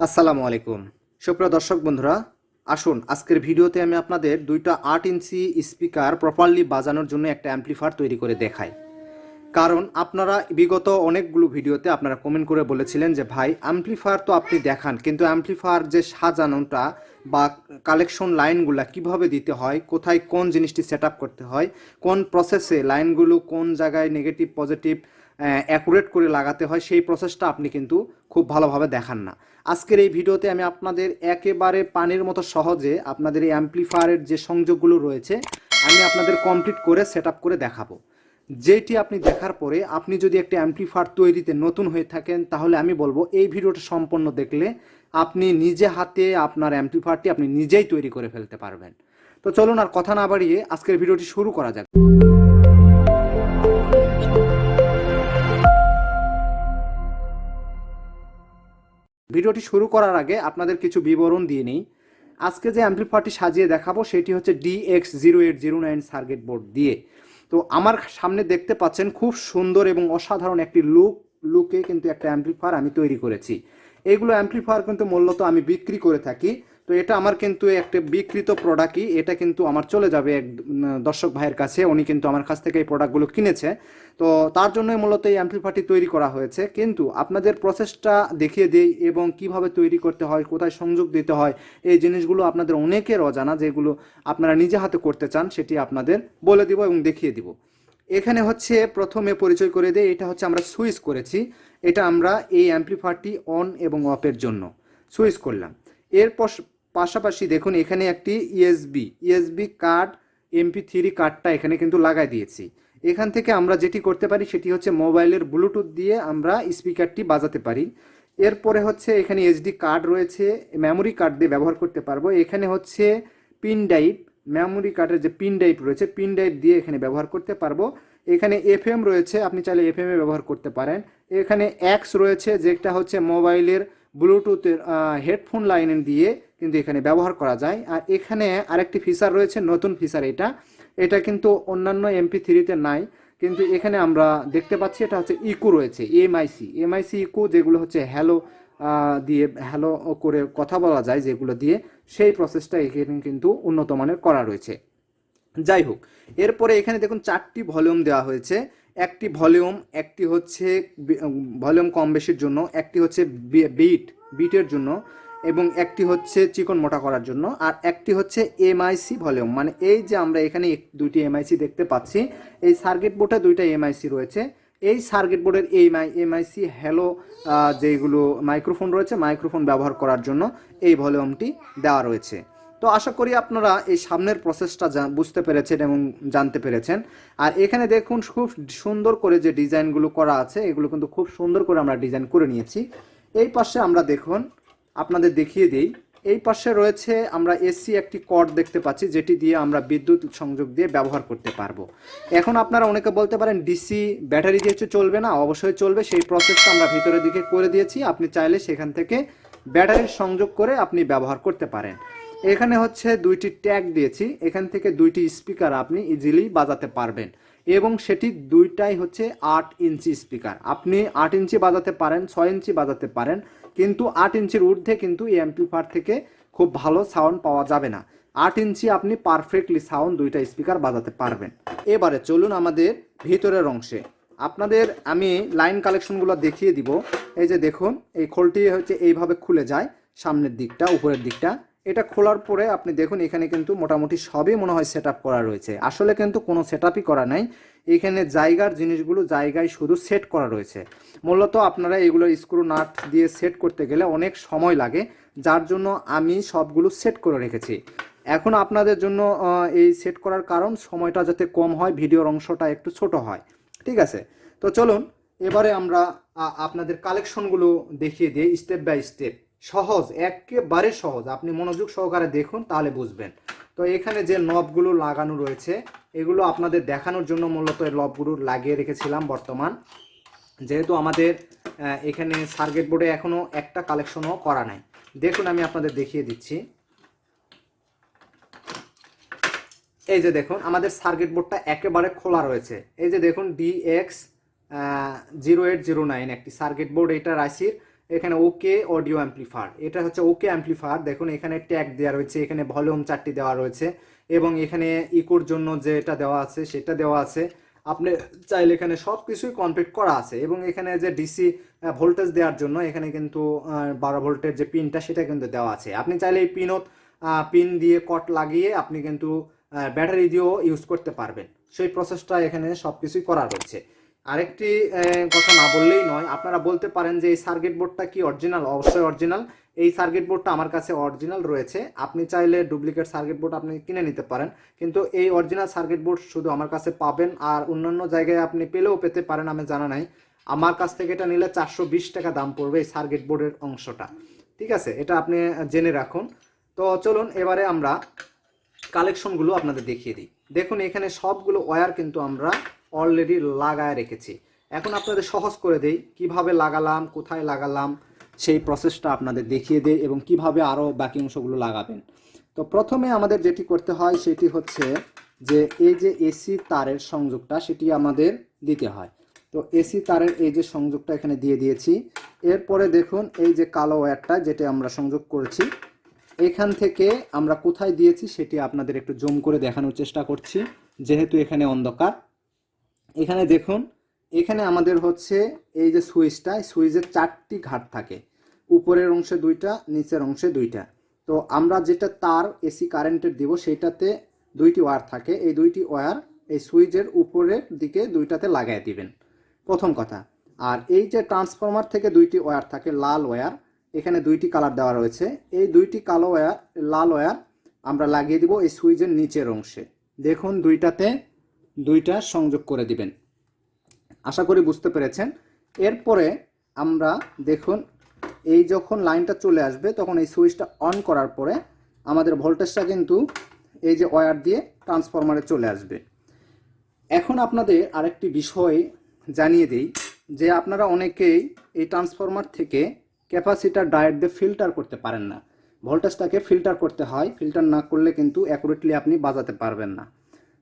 আসসালামু আলাইকুম। সুপ্রিয় দর্শক বন্ধুরা, আসুন, আজকের ভিডিওতে আমি আপনাদের দুইটা আট ইঞ্চি স্পিকার প্রপারলি বাজানোর জন্য একটা অ্যাম্পলিফায়ার তৈরি করে দেখাই। কারণ আপনারা বিগত অনেকগুলো ভিডিওতে আপনারা কমেন্ট করে বলেছিলেন যে, ভাই, অ্যাম্পলিফায়ার তো আপনি দেখান, কিন্তু অ্যাম্পলিফায়ার যে সাজানোটা বা কালেকশন লাইনগুলো কীভাবে দিতে হয়, কোথায় কোন জিনিসটি সেট করতে হয়, কোন প্রসেসে লাইনগুলো কোন জায়গায় নেগেটিভ পজিটিভ অ্যাকুরেট করে লাগাতে হয়, সেই প্রসেসটা আপনি কিন্তু খুব ভালোভাবে দেখান না। আজকের এই ভিডিওতে আমি আপনাদের একেবারে পানির মতো সহজে আপনাদের এই অ্যাম্পলিফায়ারের যে সংযোগগুলো রয়েছে, আমি আপনাদের কমপ্লিট করে সেট করে দেখাবো। যেটি আপনি দেখার পরে আপনি যদি একটা অ্যাম্পলিফায়ার তৈরিতে নতুন হয়ে থাকেন, তাহলে আমি বলব এই ভিডিওটা সম্পন্ন দেখলে আপনি নিজে হাতে আপনার অ্যাম্পলিফায়ারটি আপনি নিজেই তৈরি করে ফেলতে পারবেন। তো চলুন আর কথা না বাড়িয়ে আজকের ভিডিওটি শুরু করা যাক। ভিডিওটি শুরু করার আগে আপনাদের কিছু বিবরণ দিয়ে নিই। আজকে যে অ্যাম্পলিফায়ারটি সাজিয়ে দেখাবো সেটি হচ্ছে DX zero eight zero nine circuit board দিয়ে। তো আমার সামনে দেখতে পাচ্ছেন খুব সুন্দর এবং অসাধারণ একটি লুক, লুকে কিন্তু একটা অ্যাম্পলিফায়ার আমি তৈরি করেছি। এগুলো অ্যাম্পলিফায়ার কিন্তু মূলত আমি বিক্রি করে থাকি। তো এটা আমার কিন্তু একটা বিকৃত প্রোডাক্টই এটা কিন্তু আমার চলে যাবে এক দর্শক ভাইয়ের কাছে। উনি কিন্তু আমার কাছ থেকে এই প্রোডাক্টগুলো কিনেছে। তো তার জন্যই মূলত এই অ্যাম্পলিফায়ারটি তৈরি করা হয়েছে। কিন্তু আপনাদের প্রসেসটা দেখিয়ে দিই এবং কীভাবে তৈরি করতে হয়, কোথায় সংযোগ দিতে হয়, এই জিনিসগুলো আপনাদের অনেকের অজানা যেগুলো আপনারা নিজে হাতে করতে চান, সেটি আপনাদের বলে দিব এবং দেখিয়ে দিব। এখানে হচ্ছে প্রথমে পরিচয় করে দেয় এটা হচ্ছে আমরা সুইচ করেছি। এটা আমরা এই অ্যাম্পলিফায়ারটি অন এবং অফের জন্য সুইচ করলাম। এর পশ- পাশাপাশি দেখুন, এখানে একটি USB USB card MP three কার্ডটা এখানে কিন্তু লাগাই দিয়েছি। এখান থেকে আমরা যেটি করতে পারি, সেটি হচ্ছে মোবাইলের ব্লুটুথ দিয়ে আমরা স্পিকারটি বাজাতে পারি। এরপরে হচ্ছে এখানে এসডি কার্ড রয়েছে মেমোরি কার্ড দিয়ে ব্যবহার করতে পারব। এখানে হচ্ছে পিন ড্রাইভ মেমোরি কার্ডের যে পিন ড্রাইভ রয়েছে পিন ড্রাইভ দিয়ে এখানে ব্যবহার করতে পারব। এখানে এফএম রয়েছে, আপনি চাইলে এফএম এ ব্যবহার করতে পারেন। এখানে অ্যাক্স রয়েছে, যেটা হচ্ছে মোবাইলের ব্লুটুথের হেডফোন লাইন দিয়ে কিন্তু এখানে ব্যবহার করা যায়। আর এখানে আরেকটি ফিচার রয়েছে, নতুন ফিচার এটা। এটা কিন্তু অন্যান্য এমপি থ্রিতে নাই। কিন্তু এখানে আমরা দেখতে পাচ্ছি এটা হচ্ছে ইকো রয়েছে এমআইসি এমআইসি ইকো যেগুলো হচ্ছে হ্যালো দিয়ে হ্যালো করে কথা বলা যায় যেগুলো দিয়ে, সেই প্রসেসটা এখানে কিন্তু উন্নত মানের করা রয়েছে। যাই হোক, এরপরে এখানে দেখুন চারটি ভলিউম দেওয়া হয়েছে। একটি ভলিউম একটি হচ্ছে ভলিউম কম বেশির জন্য, একটি হচ্ছে বিট বিটের জন্য। এবং একটি হচ্ছে চিকন মোটা করার জন্য, আর একটি হচ্ছে এমআইসি ভলিউম মানে এই যে আমরা এখানে দুইটি এমআইসি দেখতে পাচ্ছি, এই সার্কিট বোর্ডে দুইটা এমআইসি রয়েছে। এই সার্কিট বোর্ডের এই এমআইসি হ্যালো যেগুলো মাইক্রোফোন রয়েছে, মাইক্রোফোন ব্যবহার করার জন্য এই ভলিউমটি দেওয়া রয়েছে। তো আশা করি আপনারা এই সামনের প্রসেসটা বুঝতে পেরেছেন এবং জানতে পেরেছেন। আর এখানে দেখুন, খুব সুন্দর করে যে ডিজাইনগুলো করা আছে, এগুলো কিন্তু খুব সুন্দর করে আমরা ডিজাইন করে নিয়েছি। এই পাশে আমরা দেখুন আপনাদের দেখিয়ে দিই। এই পাশে রয়েছে আমরা এসি একটি কর্ড দেখতে পাচ্ছি, যেটি দিয়ে আমরা বিদ্যুৎ সংযোগ দিয়ে ব্যবহার করতে পারব। এখন আপনারা অনেকে বলতে পারেন ডিসি ব্যাটারি দিয়ে চলবে না, অবশ্যই চলবে। সেই প্রসেসটা আমরা ভিতরের দিকে করে দিয়েছি। আপনি চাইলে সেখান থেকে ব্যাটারির সংযোগ করে আপনি ব্যবহার করতে পারেন। এখানে হচ্ছে দুইটি ট্যাগ দিয়েছি। এখান থেকে দুইটি স্পিকার আপনি ইজিলি বাজাতে পারবেন। এবং সেটি দুইটাই হচ্ছে আট ইঞ্চি স্পিকার। আপনি আট ইঞ্চি বাজাতে পারেন, ছয় ইঞ্চি বাজাতে পারেন। কিন্তু আট ইঞ্চির ঊর্ধ্বে কিন্তু এই অ্যাম্পলিফায়ার থেকে খুব ভালো সাউন্ড পাওয়া যাবে না। আট ইঞ্চি আপনি পারফেক্টলি সাউন্ড দুইটা স্পিকার বাজাতে পারবেন। এবারে চলুন আমাদের ভিতরের অংশে। আপনাদের আমি লাইন কালেকশনগুলো দেখিয়ে দিব। এই যে দেখুন, এই খোলটি হচ্ছে এইভাবে খুলে যায়, সামনের দিকটা, উপরের দিকটা। এটা খোলার পরে আপনি দেখুন, এখানে কিন্তু মোটামুটি সবই মনে হয় সেট করা রয়েছে। আসলে কিন্তু কোনো সেট করা নাই। এখানে জায়গার জিনিসগুলো জায়গায় শুধু সেট করা রয়েছে। মূলত আপনারা এগুলো স্ক্রু নাট দিয়ে সেট করতে গেলে অনেক সময় লাগে, যার জন্য আমি সবগুলো সেট করে রেখেছি। এখন আপনাদের জন্য এই সেট করার কারণ সময়টা যাতে কম হয়, ভিডিওর অংশটা একটু ছোট হয়। ঠিক আছে? তো চলুন, এবারে আমরা আপনাদের কালেকশনগুলো দেখিয়ে দিই স্টেপ বাই স্টেপ সহজ, একেবারে সহজ। আপনি মনোযোগ সহকারে দেখুন, তাহলে বুঝবেন। তো এখানে যে নবগুলো লাগানো রয়েছে, এগুলো আপনাদের দেখানোর জন্য মূলত এই নবগুলো লাগিয়ে রেখেছিলাম বর্তমান। যেহেতু আমাদের এখানে সার্কিট বোর্ডে এখনও একটা কালেকশনও করা নাই। দেখুন, আমি আপনাদের দেখিয়ে দিচ্ছি। এই যে দেখুন, আমাদের সার্কিট বোর্ডটা একেবারে খোলা রয়েছে। এই যে দেখুন DX zero eight zero nine একটি সার্কিট বোর্ড, এটা রাশির। এখানে ওকে অডিও অ্যাম্পলিফায়ার এটা হচ্ছে ওকে অ্যাম্পলিফায়ার দেখুন, এখানে ট্যাগ দেওয়া রয়েছে, এখানে ভলিউম চারটি দেওয়া রয়েছে এবং এখানে ইকোর জন্য যেটা দেওয়া আছে, সেটা দেওয়া আছে। আপনি চাইলে এখানে সব কিছুই কমপ্লিট করা আছে এবং এখানে যে ডিসি ভোল্টেজ দেওয়ার জন্য এখানে কিন্তু বারো ভোল্টের যে পিনটা সেটা কিন্তু দেওয়া আছে। আপনি চাইলে এই পিনত পিন দিয়ে কট লাগিয়ে আপনি কিন্তু ব্যাটারি দিয়েও ইউজ করতে পারবেন। সেই প্রসেসটা এখানে সব কিছুই করা রয়েছে। আরেকটি কথা না বললেই নয়। আপনারা বলতে পারেন যে এই সার্কিট বোর্ডটা কি অরিজিনাল অবশ্যই অরিজিনাল এই সার্কিট বোর্ডটা আমার কাছে অরিজিনাল রয়েছে। আপনি চাইলে ডুপ্লিকেট সার্কিট বোর্ড আপনি কিনে নিতে পারেন। কিন্তু এই অরিজিনাল সার্কিট বোর্ড শুধু আমার কাছে পাবেন আর অন্যান্য জায়গায় আপনি পেলেও পেতে পারেন, আমি জানা নাই। আমার কাছ থেকে এটা নিলে চারশো বিশ টাকা দাম পড়বে এই সার্কিট বোর্ডের অংশটা। ঠিক আছে? এটা আপনি জেনে রাখুন। তো চলুন, এবারে আমরা কালেকশনগুলো আপনাদের দেখিয়ে দিই। দেখুন, এখানে সবগুলো ওয়্যার কিন্তু আমরা অলরেডি লাগায় রেখেছি। এখন আপনাদের সহজ করে দেই, কীভাবে লাগালাম, কোথায় লাগালাম, সেই প্রসেসটা আপনাদের দেখিয়ে দেই এবং কীভাবে আরও বাকি অংশগুলো লাগাবেন। তো প্রথমে আমাদের যেটি করতে হয়, সেটি হচ্ছে যে এই যে এসি তারের সংযোগটা, সেটি আমাদের দিতে হয়। তো এসি তারের এই যে সংযোগটা এখানে দিয়ে দিয়েছি। এরপরে দেখুন, এই যে কালো ওয়্যারটা যেটা আমরা সংযোগ করেছি, এখান থেকে আমরা কোথায় দিয়েছি, সেটি আপনাদের একটু জুম করে দেখানোর চেষ্টা করছি। যেহেতু এখানে অন্ধকার এখানে দেখুন, এখানে আমাদের হচ্ছে এই যে সুইচটা সুইচের চারটি ঘাট থাকে। উপরের অংশে দুইটা, নিচের অংশে দুইটা। তো আমরা যেটা তার এসি কারেন্টের দিব সেইটাতে দুইটি ওয়্যার থাকে। এই দুইটি ওয়্যার এই সুইচের উপরের দিকে দুইটাতে লাগাই দিবেন। প্রথম কথা। আর এই যে ট্রান্সফরমার থেকে দুইটি ওয়্যার থাকে, লাল ওয়্যার এখানে দুইটি কালার দেওয়া রয়েছে। এই দুইটি কালো ওয়্যার লাল ওয়্যার আমরা লাগিয়ে দিব এই সুইচের নিচের অংশে। দেখুন, দুইটাতে দুইটা সংযোগ করে দিবেন। আশা করি বুঝতে পেরেছেন। এরপরে আমরা দেখুন, এই যখন লাইনটা চলে আসবে, তখন এই সুইচটা অন করার পরে আমাদের ভোল্টেজটা কিন্তু এই যে ওয়্যার দিয়ে ট্রান্সফরমারে চলে আসবে। এখন আপনাদের আরেকটি বিষয় জানিয়ে দিই, যে আপনারা অনেকেই এই ট্রান্সফরমার থেকে ক্যাপাসিটার ডায়েট দিয়ে ফিল্টার করতে পারেন না। ভোল্টেজটাকে ফিল্টার করতে হয়, ফিল্টার না করলে কিন্তু অ্যাকুরেটলি আপনি বাজাতে পারবেন না।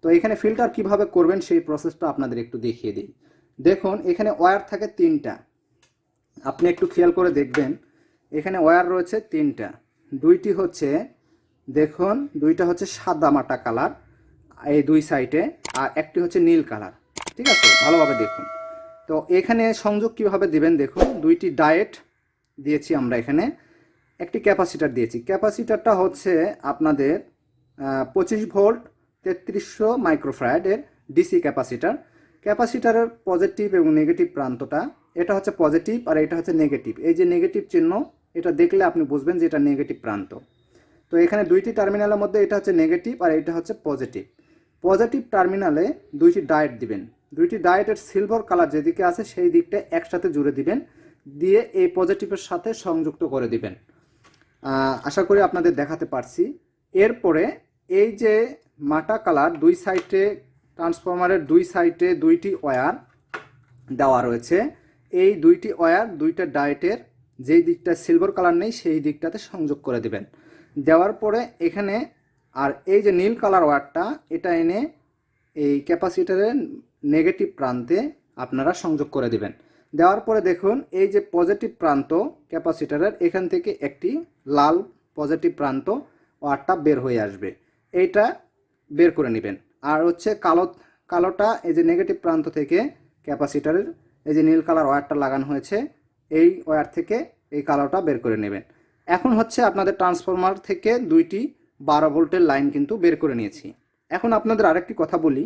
তো এখানে ফিল্টার কীভাবে করবেন সেই প্রসেসটা আপনাদের একটু দেখিয়ে দিই। দেখুন, এখানে ওয়্যার থাকে তিনটা। আপনি একটু খেয়াল করে দেখবেন, এখানে ওয়্যার রয়েছে তিনটা। দুইটি হচ্ছে, দেখুন, দুইটা হচ্ছে সাদা মাটা কালার এই দুই সাইডে আর একটি হচ্ছে নীল কালার ঠিক আছে? ভালোভাবে দেখুন। তো এখানে সংযোগ কীভাবে দিবেন দেখুন, দুইটি ডায়েট দিয়েছি আমরা এখানে, একটি ক্যাপাসিটার দিয়েছি। ক্যাপাসিটারটা হচ্ছে আপনাদের পঁচিশ ভোল্ট তেত্রিশশো মাইক্রোফ্রাইডের ডিসি ক্যাপাসিটার। ক্যাপাসিটারের পজিটিভ এবং নেগেটিভ প্রান্তটা, এটা হচ্ছে পজিটিভ আর এটা হচ্ছে নেগেটিভ। এই যে নেগেটিভ চিহ্ন, এটা দেখলে আপনি বুঝবেন যে এটা নেগেটিভ প্রান্ত। তো এখানে দুইটি টার্মিনালের মধ্যে এটা হচ্ছে নেগেটিভ আর এটা হচ্ছে পজিটিভ। পজিটিভ টার্মিনালে দুইটি ডায়েট দিবেন। দুইটি ডায়েটের সিলভার কালার যেদিকে আছে, সেই দিকটা একসাথে জুড়ে দিবেন, দিয়ে এই পজিটিভের সাথে সংযুক্ত করে দিবেন। আশা করি আপনাদের দেখাতে পারছি। এরপরে এই যে মাটা কালার, দুই সাইডে ট্রান্সফরমারের দুই সাইডে দুইটি ওয়্যার দেওয়া রয়েছে। এই দুইটি ওয়্যার দুইটা ডায়েটের, যেই দিকটা সিলভার কালার নেই, সেই দিকটাতে সংযোগ করে দিবেন। দেওয়ার পরে এখানে, আর এই যে নীল কালার ওয়্যারটা, এটা এনে এই ক্যাপাসিটারের নেগেটিভ প্রান্তে আপনারা সংযোগ করে দিবেন। দেওয়ার পরে দেখুন, এই যে পজিটিভ প্রান্ত ক্যাপাসিটারের, এখান থেকে একটি লাল পজিটিভ প্রান্ত ওয়ারটা বের হয়ে আসবে। এইটা বের করে নেবেন। আর হচ্ছে কালো, কালোটা এই যে নেগেটিভ প্রান্ত থেকে ক্যাপাসিটারের এই যে নীল কালার ওয়্যারটা লাগানো হয়েছে, এই ওয়্যার থেকে এই কালোটা বের করে নেবেন। এখন হচ্ছে আপনাদের ট্রান্সফরমার থেকে দুইটি বারো ভোল্টের লাইন কিন্তু বের করে নিয়েছি। এখন আপনাদের আরেকটি কথা বলি।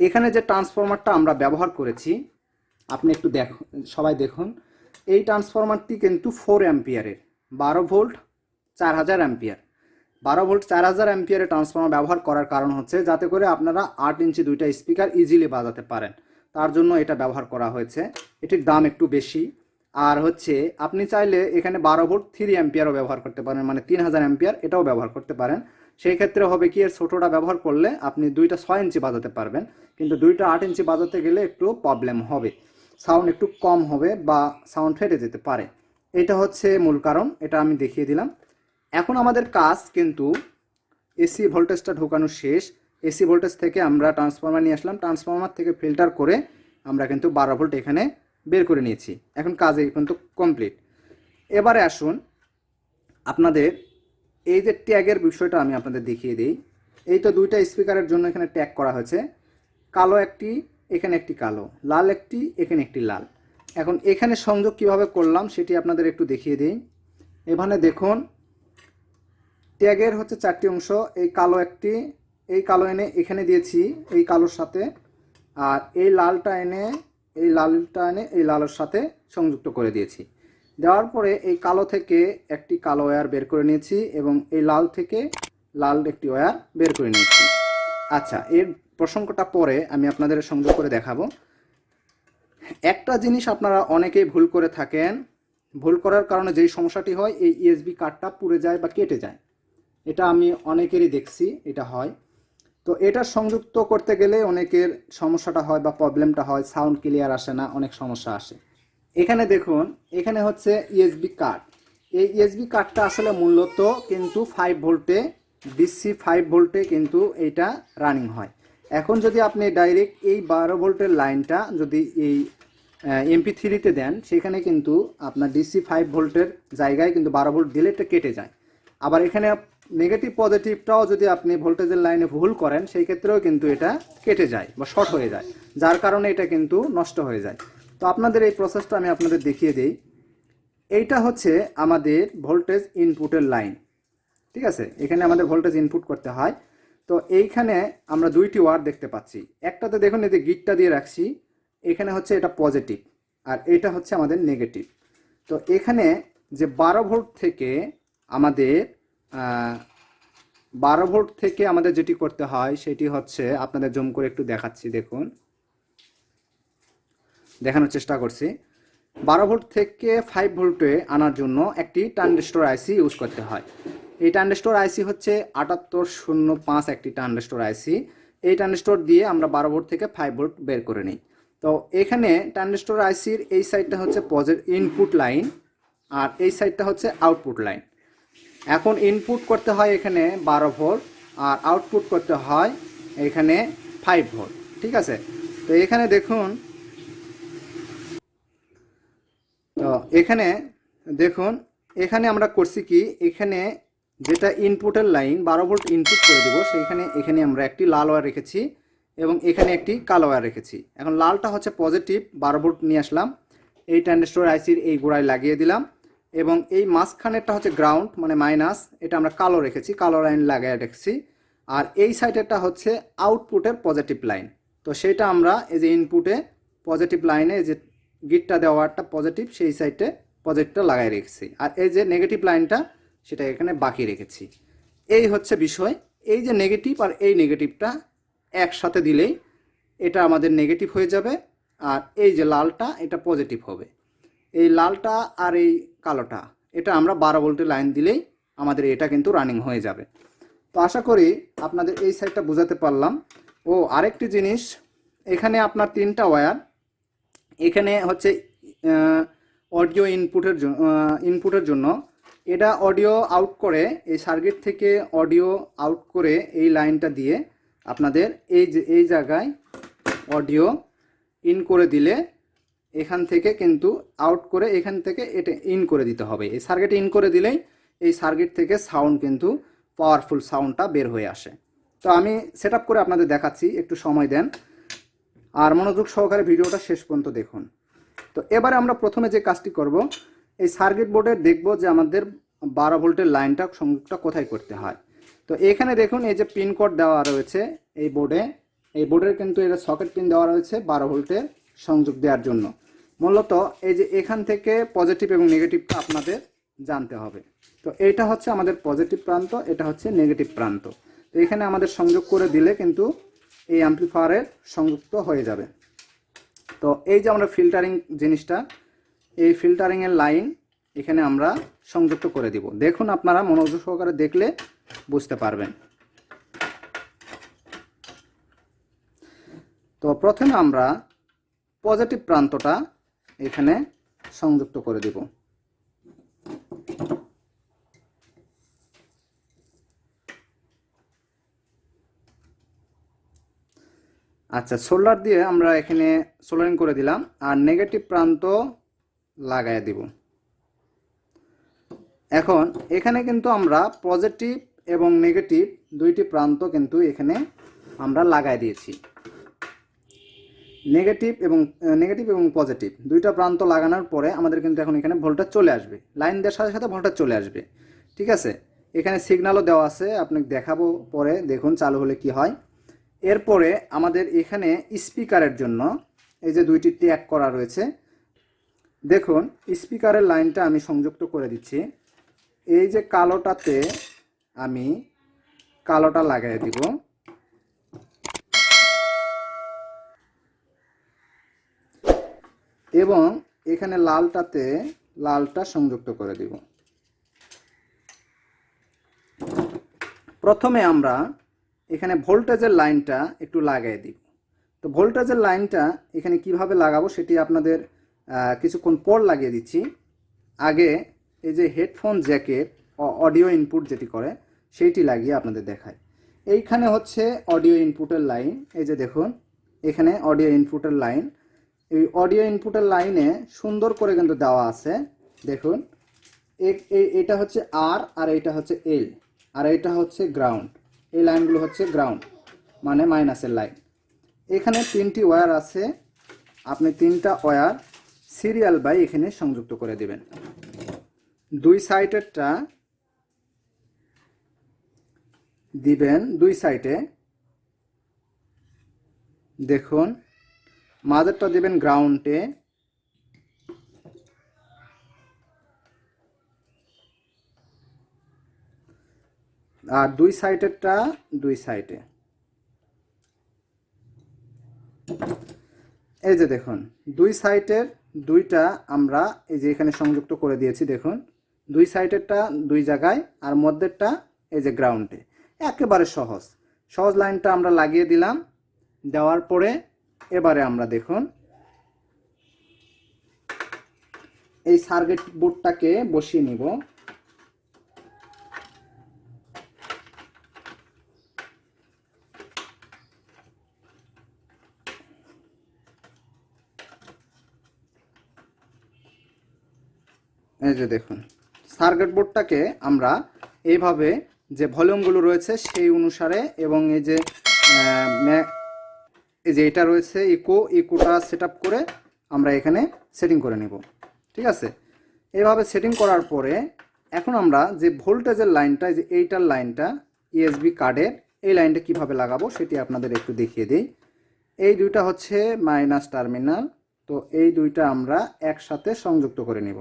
এখানে যে ট্রান্সফরমারটা আমরা ব্যবহার করেছি, আপনি একটু দেখ, সবাই দেখুন। এই ট্রান্সফরমারটি কিন্তু ফোর অ্যাম্পিয়ারের বারো ভোল্ট, চার হাজার অ্যাম্পিয়ার বারো ভোল্ট চার হাজার অ্যাম্পিয়ারের ট্রান্সফর্মার ব্যবহার করার কারণ হচ্ছে যাতে করে আপনারা আট ইঞ্চি দুইটা স্পিকার ইজিলি বাজাতে পারেন। তার জন্য এটা ব্যবহার করা হয়েছে। এটির দাম একটু বেশি। আর হচ্ছে, আপনি চাইলে এখানে বারো ভোল্ট থ্রি অ্যাম্পিয়ারও ব্যবহার করতে পারেন মানে তিন হাজার অ্যাম্পিয়ার এটাও ব্যবহার করতে পারেন। সেই ক্ষেত্রে হবে কি, এর ছোটোটা ব্যবহার করলে আপনি দুইটা ছয় ইঞ্চি বাজাতে পারবেন, কিন্তু দুইটা আট ইঞ্চি বাজাতে গেলে একটু প্রবলেম হবে। সাউন্ড একটু কম হবে বা সাউন্ড ফেটে যেতে পারে। এটা হচ্ছে মূল কারণ, এটা আমি দেখিয়ে দিলাম। এখন আমাদের কাজ কিন্তু এসি ভোল্টেজটা ঢোকানো শেষ। এসি ভোল্টেজ থেকে আমরা ট্রান্সফর্মার নিয়ে আসলাম। ট্রান্সফর্মার থেকে ফিল্টার করে আমরা কিন্তু বারো ভোল্ট এখানে বের করে নিয়েছি। এখন কাজ পর্যন্ত কমপ্লিট এবারে আসুন আপনাদের এই যে ট্যাগের বিষয়টা আমি আপনাদের দেখিয়ে দিই। এই তো দুইটা স্পিকারের জন্য এখানে ট্যাগ করা হয়েছে। কালো একটি, এখানে একটি কালো। লাল একটি, এখানে একটি লাল। এখন এখানে সংযোগ কীভাবে করলাম সেটি আপনাদের একটু দেখিয়ে দিই। এখানে দেখুন ট্যাগের হচ্ছে চারটি অংশ, এই কালো একটি, এই কালো এনে এখানে দিয়েছি, এই কালোর সাথে। আর এই লালটা এনে, এই লালটা এনে এই লালের সাথে সংযুক্ত করে দিয়েছি। দেওয়ার পরে এই কালো থেকে একটি কালো ওয়্যার বের করে নিয়েছি এবং এই লাল থেকে লাল একটি ওয়্যার বের করে নিয়েছি। আচ্ছা এর প্রসঙ্গটা পরে আমি আপনাদের সংযোগ করে দেখাবো। একটা জিনিস আপনারা অনেকেই ভুল করে থাকেন। ভুল করার কারণে যেই সমস্যাটি হয়, এই ইএসবি কার্ডটা পুড়ে যায় বা কেটে যায়। এটা আমি অনেকেরই দেখছি, এটা হয়। তো এটা সংযুক্ত করতে গেলে অনেকের সমস্যাটা হয় বা প্রবলেমটা হয়, সাউন্ড ক্লিয়ার আসে না, অনেক সমস্যা আসে। এখানে দেখুন, এখানে হচ্ছে ইএসবি কার্ড এই ইএসবি কার্ডটা আসলে মূলত কিন্তু ফাইভ ভোল্টে ডিসি ফাইভ ভোল্টে কিন্তু এটা রানিং হয়। এখন যদি আপনি ডাইরেক্ট এই বারো ভোল্টের লাইনটা যদি এই এমপি থ্রিতে দেন, সেখানে কিন্তু আপনার ডিসি ফাইভ ভোল্টের জায়গায় কিন্তু বারো ভোল্ট দিলে এটা কেটে যায়। আবার এখানে নেগেটিভ পজিটিভটাও যদি আপনি ভোল্টেজের লাইনে ভুল করেন, সেই ক্ষেত্রেও কিন্তু এটা কেটে যায় বা শর্ট হয়ে যায়, যার কারণে এটা কিন্তু নষ্ট হয়ে যায়। তো আপনাদের এই প্রসেসটা আমি আপনাদের দেখিয়ে দিই। এইটা হচ্ছে আমাদের ভোল্টেজ ইনপুটের লাইন ঠিক আছে? এখানে আমাদের ভোল্টেজ ইনপুট করতে হয়। তো এইখানে আমরা দুইটি ওয়ার দেখতে পাচ্ছি। একটাতে দেখুন, এই যে গিটটা দিয়ে রাখছি, এখানে হচ্ছে এটা পজিটিভ আর এটা হচ্ছে আমাদের নেগেটিভ তো এখানে যে বারো ভোল্ট থেকে আমাদের বারো ভোল্ট থেকে আমাদের যেটি করতে হয়, সেটি হচ্ছে আপনাদের জম করে একটু দেখাচ্ছি, দেখুন। দেখানোর চেষ্টা করছি। বারো ভোল্ট থেকে ফাইভ ভোল্টে আনার জন্য একটি ট্রানজিস্টর আইসি ইউজ করতে হয়। এই ট্রানজিস্টর আইসি হচ্ছে আটাত্তর শূন্য পাঁচ একটি ট্রানজিস্টর আইসি এই ট্রানজিস্টর দিয়ে আমরা বারো ভোল্ট থেকে ফাইভ ভোল্ট বের করে নিই। তো এখানে ট্রানজিস্টর আইসির এই সাইডটা হচ্ছে পজেট ইনপুট লাইন আর এই সাইডটা হচ্ছে আউটপুট লাইন এখন ইনপুট করতে হয় এখানে বারো ভোল্ট আর আউটপুট করতে হয় এখানে ফাইভ ভোল্ট, ঠিক আছে? তো এখানে দেখুন, তো এখানে দেখুন, এখানে আমরা করছি কি? এখানে যেটা ইনপুটের লাইন বারো ভোল্ট ইনপুট করে দেবো, সেইখানে এখানে আমরা একটি লাল ওয়্যার রেখেছি এবং এখানে একটি কালো ওয়্যার রেখেছি। এখন লালটা হচ্ছে পজিটিভ বারো ভোল্ট নিয়ে আসলাম। এই ট্রানজিস্টর আইসির এই গোড়ায় লাগিয়ে দিলাম। এবং এই মাঝখানেরটা হচ্ছে গ্রাউন্ড মানে মাইনাস এটা আমরা কালো রেখেছি, কালো লাইন লাগিয়ে রেখেছি। আর এই সাইডেরটা হচ্ছে আউটপুটের পজিটিভ লাইন তো সেটা আমরা এই যে ইনপুটে পজিটিভ লাইনে যে গিটটা দেওয়ারটা পজিটিভ সেই সাইডে পজিটিভটা লাগাই রেখেছি। আর এই যে নেগেটিভ লাইনটা সেটা এখানে বাকি রেখেছি। এই হচ্ছে বিষয়। এই যে নেগেটিভ আর এই নেগেটিভটা একসাথে দিলেই এটা আমাদের নেগেটিভ হয়ে যাবে, আর এই যে লালটা, এটা পজিটিভ হবে। এই লালটা আর এই কালোটা, এটা আমরা বারো ভোল্টের লাইন দিলেই আমাদের এটা কিন্তু রানিং হয়ে যাবে। তো আশা করি আপনাদের এই সাইডটা বোঝাতে পারলাম। ও, আরেকটি জিনিস, এখানে আপনার তিনটা ওয়্যার এখানে হচ্ছে অডিও ইনপুটের জন্য ইনপুটের জন্য। এটা অডিও আউট করে, এই সার্কিট থেকে অডিও আউট করে এই লাইনটা দিয়ে আপনাদের এই যে, এই জায়গায় অডিও ইন করে দিলে এখান থেকে কিন্তু আউট করে এখান থেকে এটা ইন করে দিতে হবে। এই সার্কিট ইন করে দিলেই এই সার্কিট থেকে সাউন্ড কিন্তু পাওয়ারফুল সাউন্ডটা বের হয়ে আসে। তো আমি সেট করে আপনাদের দেখাচ্ছি, একটু সময় দেন। আর মনোযোগ সহকারে ভিডিওটা শেষ পর্যন্ত দেখুন। তো এবারে আমরা প্রথমে যে কাজটি করব, এই সার্কিট বোর্ডে দেখব যে আমাদের বারো ভোল্টের লাইনটা সংযোগটা কোথায় করতে হয়। তো এখানে দেখুন, এই যে পিন কোড দেওয়া রয়েছে এই বোর্ডে এই বোর্ডের কিন্তু এটা সকেট পিন দেওয়া রয়েছে বারো ভোল্টের সংযোগ দেওয়ার জন্য। মূলত এই যে এখান থেকে পজিটিভ এবং নেগেটিভটা আপনাদের জানতে হবে। তো এইটা হচ্ছে আমাদের পজিটিভ প্রান্ত, এটা হচ্ছে নেগেটিভ প্রান্ত। তো এখানে আমাদের সংযোগ করে দিলে কিন্তু এই অ্যাম্পলিফায়ারের সংযুক্ত হয়ে যাবে। তো এই যে আমরা ফিল্টারিং জিনিসটা, এই ফিল্টারিংয়ের লাইন এখানে আমরা সংযুক্ত করে দিব। দেখুন আপনারা মনোযোগ সহকারে দেখলে বুঝতে পারবেন। তো প্রথমে আমরা পজিটিভ প্রান্তটা এখানে সংযুক্ত করে দিব। আচ্ছা সোলার দিয়ে আমরা এখানে সোলারিং করে দিলাম আর নেগেটিভ প্রান্ত লাগাই দিব। এখন এখানে কিন্তু আমরা পজিটিভ এবং নেগেটিভ দুইটি প্রান্ত কিন্তু এখানে আমরা লাগাই দিয়েছি। নেগেটিভ এবং নেগেটিভ এবং পজিটিভ। দুইটা প্রান্ত লাগানোর পরে আমাদের কিন্তু এখন এখানে ভোল্টেজ চলে আসবে। লাইন দেওয়ার সাথে সাথে ভোল্টেজ চলে আসবে। ঠিক আছে? এখানে সিগন্যালও দেওয়া আছে, আপনাকে দেখাবো পরে। দেখুন চালু হলে কি হয়। এরপরে আমাদের এখানে স্পিকারের জন্য এই যে দুইটি ট্যাগ করা রয়েছে। দেখুন স্পিকারের লাইনটা আমি সংযুক্ত করে দিচ্ছি। এই যে কালোটাতে আমি কালোটা লাগাই দিব। এবং এখানে লালটাতে লালটা সংযুক্ত করে দিব। প্রথমে আমরা এখানে ভোল্টেজের লাইনটা একটু লাগাই দিব। তো ভোল্টেজের লাইনটা এখানে কীভাবে লাগাবো সেটি আপনাদের কিছুক্ষণ পর লাগিয়ে দিচ্ছি। আগে এই যে হেডফোন, জ্যাকেট অডিও ইনপুট যেটি করে, সেইটি লাগিয়ে আপনাদের দেখায় এইখানে হচ্ছে অডিও ইনপুটের লাইন। এই যে দেখুন, এখানে অডিও ইনপুটের লাইন। এই অডিও ইনপুটের লাইনে সুন্দর করে কিন্তু দেওয়া আছে। দেখুন এটা হচ্ছে আর আর এটা হচ্ছে এল আর এটা হচ্ছে গ্রাউন্ড এই লাইনগুলো হচ্ছে গ্রাউন্ড মানে মাইনাসের লাইন এখানে তিনটি ওয়্যার আছে, আপনি তিনটা ওয়্যার সিরিয়াল বাই এখানে সংযুক্ত করে দিবেন। দুই সাইডেরটা দিবেন, দুই সাইডে দেখুন মাঝেরটা দিবেন গ্রাউন্ডে আর দুই সাইডেরটা, দুই সাইডে। এই যে দেখুন, দুই সাইডের দুইটা আমরা এই যে এখানে সংযুক্ত করে দিয়েছি, দেখুন। দুই সাইডেরটা দুই জায়গায়, আর মধ্যেরটা এই যে গ্রাউন্ডে একেবারে সহজ। সহজ লাইনটা আমরা লাগিয়ে দিলাম। দেওয়ার পরে এবারে আমরা দেখুন, এই সার্কিট বোর্ডটাকে বসিয়ে নিব। এই যে দেখুন, সার্কিট বোর্ডটাকে আমরা এইভাবে যে ভলিউমগুলো রয়েছে সেই অনুসারে এবং এই যে এই যে এটা রয়েছে ইকো ইকোটা সেট করে আমরা এখানে সেটিং করে নেব। ঠিক আছে? এইভাবে সেটিং করার পরে এখন আমরা যে ভোল্টেজের লাইনটা যে এইটার লাইনটা ইএসবি কার্ডের এই লাইনটা কীভাবে লাগাবো সেটি আপনাদের একটু দেখিয়ে দিই। এই দুইটা হচ্ছে মাইনাস টার্মিনাল তো এই দুইটা আমরা একসাথে সংযুক্ত করে নেব।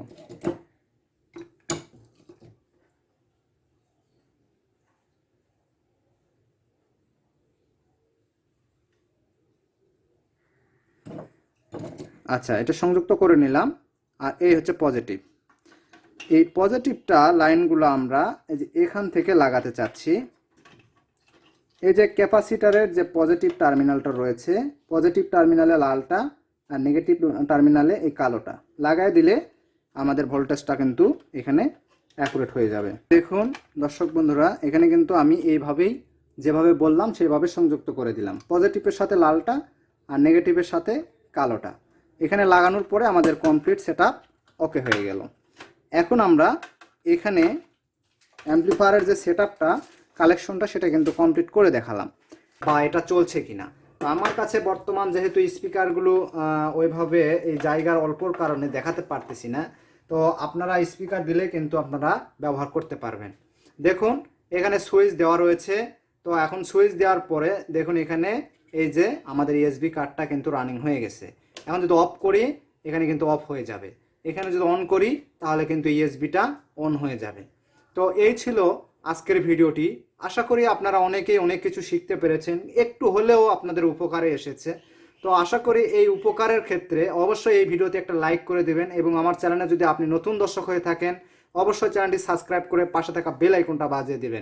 আচ্ছা এটা সংযুক্ত করে নিলাম, আর এই হচ্ছে পজিটিভ এই পজিটিভটা লাইনগুলো আমরা এই যে এখান থেকে লাগাতে চাচ্ছি। এই যে ক্যাপাসিটারের যে পজিটিভ টার্মিনালটা রয়েছে পজিটিভ টার্মিনালে লালটা আর নেগেটিভ টার্মিনালে এই কালোটা। লাগাই দিলে আমাদের ভোল্টেজটা কিন্তু এখানে অ্যাকুরেট হয়ে যাবে। দেখুন, দর্শক বন্ধুরা, এখানে কিন্তু আমি এইভাবেই যেভাবে বললাম সেভাবে সংযুক্ত করে দিলাম। পজিটিভের সাথে লালটা আর নেগেটিভের সাথে কালোটা। এখানে লাগানোর পরে আমাদের কমপ্লিট সেট ওকে হয়ে গেল। এখন আমরা এখানে অ্যাম্পলিফায়ারের যে সেট কালেকশনটা সেটা কিন্তু কমপ্লিট করে দেখালাম। বা এটা চলছে কিনা? তো আমার কাছে বর্তমান যেহেতু স্পিকারগুলো ওইভাবে এই জায়গার অল্পর কারণে দেখাতে পারতেছি না, তো আপনারা স্পিকার দিলে কিন্তু আপনারা ব্যবহার করতে পারবেন। দেখুন, এখানে সুইচ দেওয়া রয়েছে। তো এখন সুইচ দেওয়ার পরে দেখুন এখানে এই যে আমাদের ইএসবি কার্ডটা কিন্তু রানিং হয়ে গেছে। এখন যদি অফ করি, এখানে কিন্তু অফ হয়ে যাবে। এখানে যদি অন করি, তাহলে কিন্তু ইএসবিটা অন হয়ে যাবে। তো এই ছিল আজকের ভিডিওটি। আশা করি আপনারা অনেকেই অনেক কিছু শিখতে পেরেছেন। একটু হলেও আপনাদের উপকারে এসেছে। তো আশা করি এই উপকারের ক্ষেত্রে অবশ্যই এই ভিডিওতে একটা লাইক করে দেবেন এবং আমার চ্যানেলে যদি আপনি নতুন দর্শক হয়ে থাকেন, অবশ্যই চ্যানেলটি সাবস্ক্রাইব করে পাশে থাকা বেল আইকনটা বাজিয়ে দেবেন।